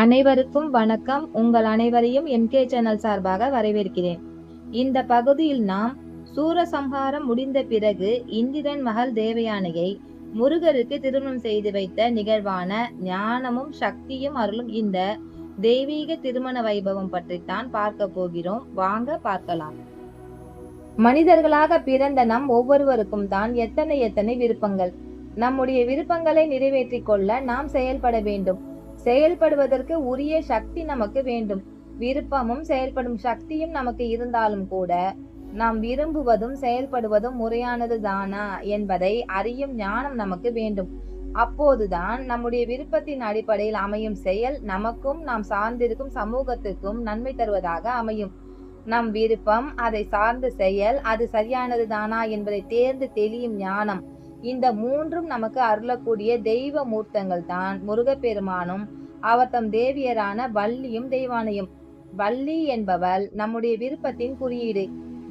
அனைவருக்கும் வணக்கம். உங்கள் அனைவரையும் என்கே சேனல் சார்பாக வரவேற்கிறேன். இந்த பகுதியில் நாம் சூரசம்ஹாரம் முடிந்த பிறகு இந்திரன் மகள் தேவயானையை முருகருக்கு திருமணம் செய்து வைத்த நிகழ்வான ஞானமும் சக்தியும் அருளும் இந்த தெய்வீக திருமண வைபவம் பற்றித்தான் பார்க்க போகிறோம். வாங்க பார்க்கலாம். மனிதர்களாக பிறந்த நம் ஒவ்வொருவருக்கும் தான் எத்தனை எத்தனை விருப்பங்கள். நம்முடைய விருப்பங்களை நிறைவேற்றிக் கொள்ள நாம் செயல்பட வேண்டும். செயல்படுவதற்கு உரிய சக்தி நமக்கு வேண்டும். விருப்பமும் செயல்படும் சக்தியும் நமக்கு இருந்தாலும் கூட நாம் விரும்புவதும் செயல்படுவதும் முறையானது தானா என்பதை அறியும் ஞானம் நமக்கு வேண்டும். அப்போதுதான் நம்முடைய விருப்பத்தின் அடிப்படையில் அமையும் செயல் நமக்கும் நாம் சார்ந்திருக்கும் சமூகத்துக்கும் நன்மை தருவதாக அமையும். நம் விருப்பம் அதை சார்ந்த செயல் அது சரியானது தானா என்பதை தேர்ந்து தெளியும் ஞானம். இந்த மூன்றும் நமக்கு அருளக்கூடிய தெய்வ மூர்த்தங்கள் தான் முருகப்பெருமானும் அவர் தம் தேவியரான வள்ளியும் தெய்வானையும். வள்ளி என்பவள் நம்முடைய விருப்பத்தின் குறியீடு.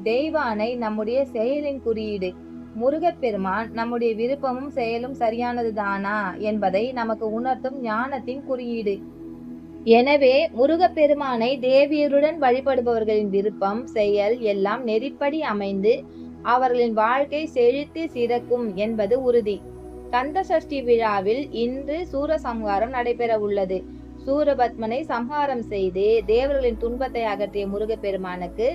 தெய்வானை நம்முடைய செயலின் குறியீடு. முருகப்பெருமான் நம்முடைய விருப்பமும் செயலும் சரியானது தானா என்பதை நமக்கு உணர்த்தும் ஞானத்தின் குறியீடு. எனவே முருகப்பெருமானை தேவியருடன் வழிபடுபவர்களின் விருப்பம் செயல் எல்லாம் நெறிப்படி அமைந்து அவர்களின் வாழ்க்கை செழித்து சிறக்கும் என்பது உறுதி. கந்த சஷ்டி விழாவில் இன்று சூரசம்ஹாரம் நடைபெற உள்ளது சூரபத்மனை சம்ஹாரம் செய்து தேவர்களின் துன்பத்தை அகற்றிய முருகப்பெருமானுக்கு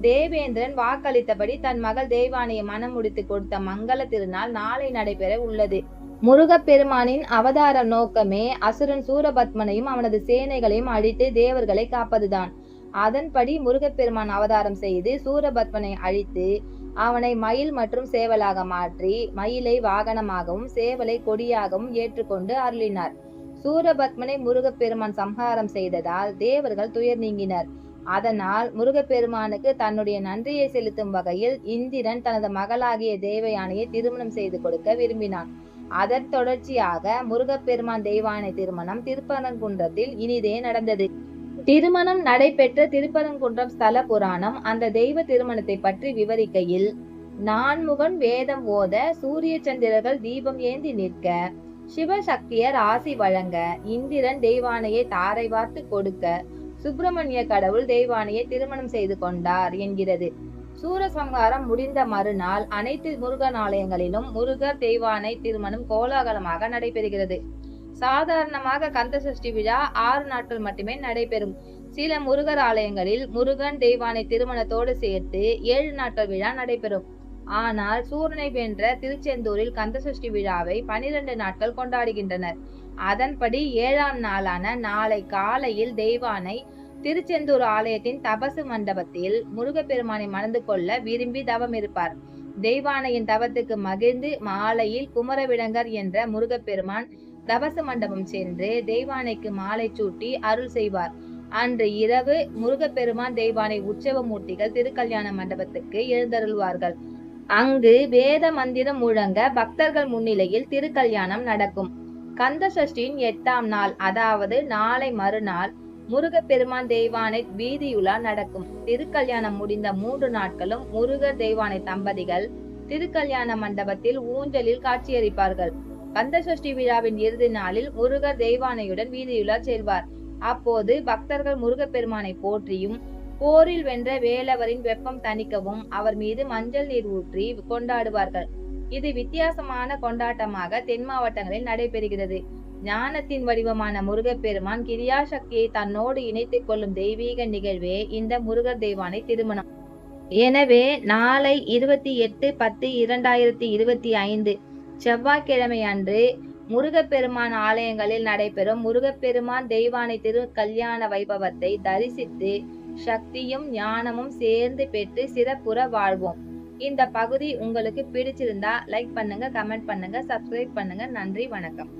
தேவேந்திரன் வாக்களித்தபடி தன் மகள் தேவானையை மனம் முடித்து கொடுத்த மங்கள திருநாள் நாளை நடைபெற உள்ளது. முருகப்பெருமானின் அவதார நோக்கமே அசுரன் சூரபத்மனையும் அவனது சேனைகளையும் அழித்து தேவர்களை காப்பதுதான். அதன்படி முருகப்பெருமான் அவதாரம் செய்து சூரபத்மனை அழித்து அவனை மயில் மற்றும் சேவலாக மாற்றி மயிலை வாகனமாகவும் சேவலை கொடியாகவும் ஏற்றுக்கொண்டு அருளினார். சூரபத்மனை முருகப்பெருமான் சம்ஹாரம் செய்ததால் தேவர்கள் துயர் நீங்கினர். அதனால் முருகப்பெருமானுக்கு தன்னுடைய நன்றியை செலுத்தும் வகையில் இந்திரன் தனது மகளாகிய தேவயானையை திருமணம் செய்து கொடுக்க விரும்பினான். அதன் தொடர்ச்சியாக முருகப்பெருமான் தெய்வானை திருமணம் திருப்பரங்குன்றத்தில் இனிதே நடந்தது. திருமணம் நடைபெற்ற திருப்பரங்குன்றம் ஸ்தல புராணம் அந்த தெய்வ திருமணத்தை பற்றி விவரிக்கையில் நான்முகன் வேதம் ஓத சூரிய சந்திரர்கள் தீபம் ஏந்தி நிற்க சிவசக்தியர் ஆசி வழங்க இந்திரன் தெய்வானையை தாரை வார்த்து கொடுக்க சுப்பிரமணிய கடவுள் தெய்வானையை திருமணம் செய்து கொண்டார் என்கிறது. சூரசம்ஹாரம் முடிந்த மறுநாள் அனைத்து முருகன் ஆலயங்களிலும் முருகர் தெய்வானை திருமணம் கோலாகலமாக நடைபெறுகிறது. சாதாரணமாக கந்த சஷ்டி விழா ஆறு நாட்கள் மட்டுமே நடைபெறும். சில முருகர் ஆலயங்களில் முருகன் தெய்வானை திருமணத்தோடு சேர்த்து ஏழு நாட்கள் விழா நடைபெறும். ஆனால் சூரனை வென்ற திருச்செந்தூரில் கந்தசஷ்டி விழாவை பனிரெண்டு நாட்கள் கொண்டாடுகின்றனர். அதன்படி ஏழாம் நாளான நாளை காலையில் தெய்வானை திருச்செந்தூர் ஆலயத்தின் தபசு மண்டபத்தில் முருகப்பெருமானை மணந்து கொள்ள விரும்பி தவம் இருப்பார். தெய்வானையின் தவத்துக்கு மகிழ்ந்து மாலையில் குமரவிடங்கர் என்ற முருகப்பெருமான் தபச மண்டபம் சென்று தெய்வானைக்கு மாலை சூட்டி அருள் செய்வார். அன்று இரவு முருகப்பெருமான் தெய்வானை உற்சவ மூர்த்திகள் திருக்கல்யாண மண்டபத்துக்கு எழுந்தருள்வார்கள். அங்கு வேத மந்திரம் முழங்க பக்தர்கள் முன்னிலையில் திருக்கல்யாணம் நடக்கும். கந்த சஷ்டியின் எட்டாம் நாள் அதாவது நாளை மறுநாள் முருகப்பெருமான் தெய்வானை வீதியுலா நடக்கும். திருக்கல்யாணம் முடிந்த மூன்று நாட்களும் முருகர் தெய்வானை தம்பதிகள் திருக்கல்யாண மண்டபத்தில் ஊஞ்சலில் காட்சியளிப்பார்கள். கந்த சஷ்டி விழாவின் இறுதி நாளில் முருகர் தெய்வானையுடன் வீதியுலா செல்வார். அப்போது பக்தர்கள் முருகப்பெருமானை போற்றியும் போரில் வென்ற வேலவரின் வெப்பம் தணிக்கவும் அவர் மீது மஞ்சள் நீர் ஊற்றி கொண்டாடுவார்கள். இது வித்தியாசமான கொண்டாட்டமாக தென் மாவட்டங்களில் நடைபெறுகிறது. ஞானத்தின் வடிவமான முருகப்பெருமான் கிரியாசக்தியை தன்னோடு இணைத்துக் கொள்ளும் தெய்வீக நிகழ்வே இந்த முருகர் தெய்வானை திருமணம். எனவே நாளை இருபத்தி எட்டு பத்து இரண்டாயிரத்தி இருபத்தி ஐந்து செவ்வாய்க்கிழமை அன்று முருகப்பெருமான் ஆலயங்களில் நடைபெறும் முருகப்பெருமான் தெய்வானை திரு கல்யாண வைபவத்தை தரிசித்து சக்தியும் ஞானமும் சேர்ந்து பெற்று சிறப்புற வாழ்வோம். இந்த பகுதி உங்களுக்கு பிடிச்சிருந்தா லைக் பண்ணுங்க கமெண்ட் பண்ணுங்க சப்ஸ்கிரைப் பண்ணுங்க. நன்றி வணக்கம்.